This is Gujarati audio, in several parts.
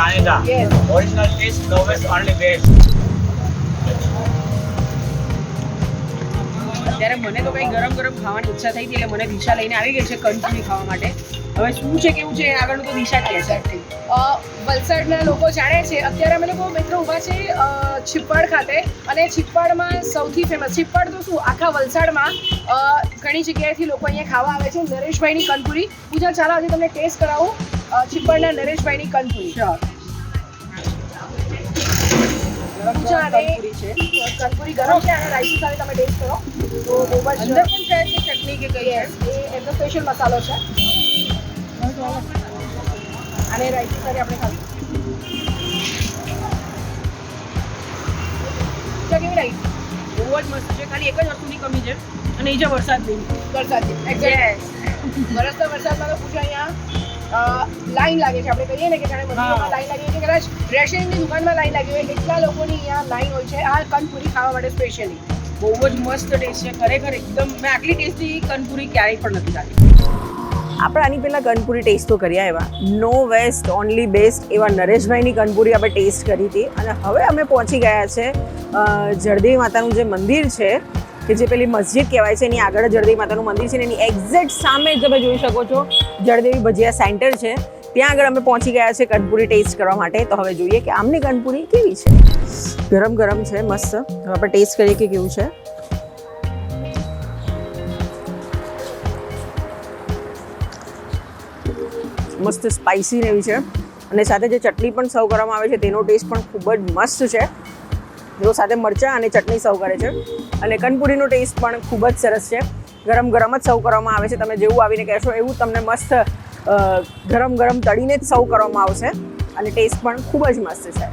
જાણીતા. Yes. Original taste lowest only best અત્યારે મને તો કંઈ ગરમ ગરમ ખાવાની ઈચ્છા થઈ હતી એટલે મને દિશા લઈને આવી ગઈ છે કંચુરી ખાવા માટે. હવે શું છે કેવું છે આગળનું તો દિશા કહે છે વલસાડના લોકો જાણે છે અત્યારે અમે લોકો મિત્રો ઊભા છે અ, ખાતે. અને છિપ્પાડમાં સૌથી ફેમસ છીપ્પાડ તો શું આખા વલસાડમાં ઘણી જગ્યાએથી લોકો અહીંયા ખાવા આવે છે નરેશભાઈની કંદપુરી પૂજા ચાલો આજે તમને ટેસ્ટ કરાવું છીપ્પડના છીપ્પાડના નરેશભાઈની કંદપુરી કંચુરી ગરમ છે અને રાઈસ સાથે તમે ટેસ્ટ કરો. તો બહુ જ અંદર પણ છે કે ચટણી કે કઈ એ એમનો સ્પેશિયલ મસાલો છે. અને રાઈસ સાથે આપણે ખાવી. કેવી લાગી? બહુ જ મસ્ત છે ખાલી એક જ વસ્તુની કમી છે અને એ છે વરસાદ વરસાદની એક્ઝેક્ટ વરસતા વરસાદમાં તો પૂછો અહીંયા લાઈન લાગે છે. આપણે કહીએ ને કે જાણે મંદિરમાં લાઈન લાગી છે. કે કદાચ રેશનની દુકાનમાં લાઈન લાગી હોય એટલા લોકોની અહીંયા લાઈન હોય છે. આ કનપુરી ખાવા માટે સ્પેશિયલી બહુ જ મસ્ત ટેસ્ટ છે. ખરેખર એકદમ મેં આટલી ટેસ્ટી કનપુરી ક્યારેય પણ નથી ખાધી. આપણે આની પહેલાં કનપુરી ટેસ્ટ તો કર્યા એવા. નો વેસ્ટ ઓનલી બેસ્ટ એવા નરેશભાઈની કનપુરી આપણે ટેસ્ટ કરી હતી. અને હવે અમે પહોંચી ગયા છે અ, જળદેવી માતાનું જે મંદિર છે કે જે પેલી મસ્જિદ કહેવાય છે એની આગળ જળદેવી માતાનું મંદિર છે ને એની એક્ઝેક્ટ સામે જ તમે જોઈ શકો છો. જળદેવી ભજીયા સેન્ટર છે. ત્યાં આગળ અમે પહોંચી ગયા છે કનપુરી ટેસ્ટ કરવા માટે. તો હવે જોઈએ કે આમની કનપુરી કેવી છે. ગરમ ગરમ છે, મસ્ત. હવે આપણે ટેસ્ટ કરીએ કે કેવું છે. મસ્ત સ્પાઇસી એવી છે. અને સાથે જે ચટણી પણ સર્વ કરવામાં આવે છે, તેનો ટેસ્ટ પણ ખૂબ જ મસ્ત છે. જો સાથે મરચાં અને ચટણી સર્વ કરે છે. અને કનપુરીનો ટેસ્ટ પણ ખૂબ જ સરસ છે. ગરમ ગરમ જ સર્વ કરવામાં આવે છે. તમે જેવું આવીને કહેશો એવું તમને મસ્ત ગરમ ગરમ તળીને જ સર્વ કરવામાં આવશે અને ટેસ્ટ પણ ખૂબ જ મસ્ત છે.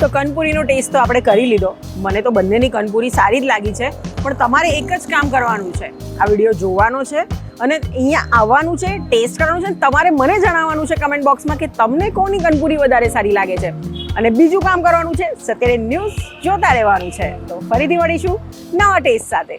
તો કનપુરીનો ટેસ્ટ તો આપણે કરી લીધો. મને તો બંનેની કનપુરી સારી જ લાગી છે, પણ તમારે એક જ કામ કરવાનું છે. આ વીડિયો જોવાનો છે અને અહીંયા આવવાનું છે ટેસ્ટ કરવાનું છે તમારે મને જણાવવાનું છે કમેન્ટ બોક્સમાં કે તમને કોની કનપુરી વધારે સારી લાગે છે. અને બીજું કામ કરવાનું છે સત્યારે ન્યૂઝ જોતા રહેવાનું છે. તો ફરીથી મળીશું નવા ટેસ્ટ સાથે.